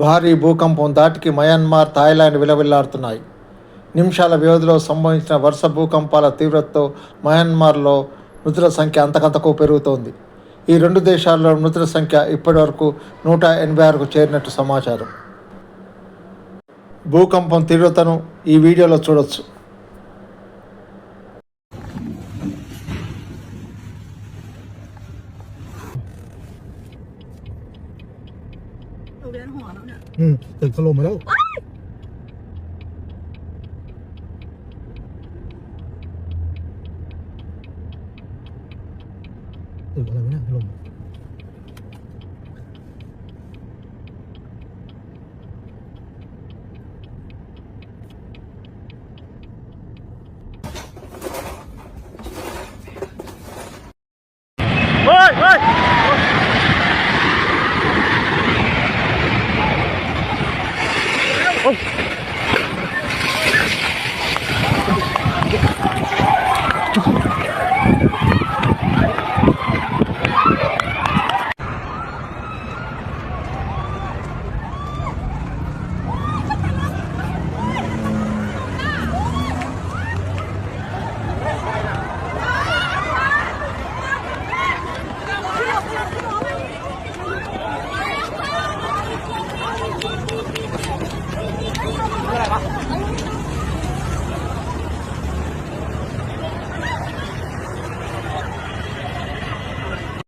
భారీ భూకంపం దాటికి మయన్మార్ థాయిలాండ్ విలవిల్లాడుతున్నాయి. నిమిషాల వ్యవధిలో సంభవించిన వరుస భూకంపాల తీవ్రతతో మయన్మార్లో మృతుల సంఖ్య అంతకంతకు పెరుగుతోంది. ఈ రెండు దేశాల్లో మృతుల సంఖ్య ఇప్పటివరకు నూట ఎనభై ఆరుకు చేరినట్టు సమాచారం. భూకంపం తీవ్రతను ఈ వీడియోలో చూడొచ్చు. โรงเรียนหอแล้วเนี่ยอืมตึกถล่มมาแล้ว ตึกอะไรวะเนี่ยถล่ม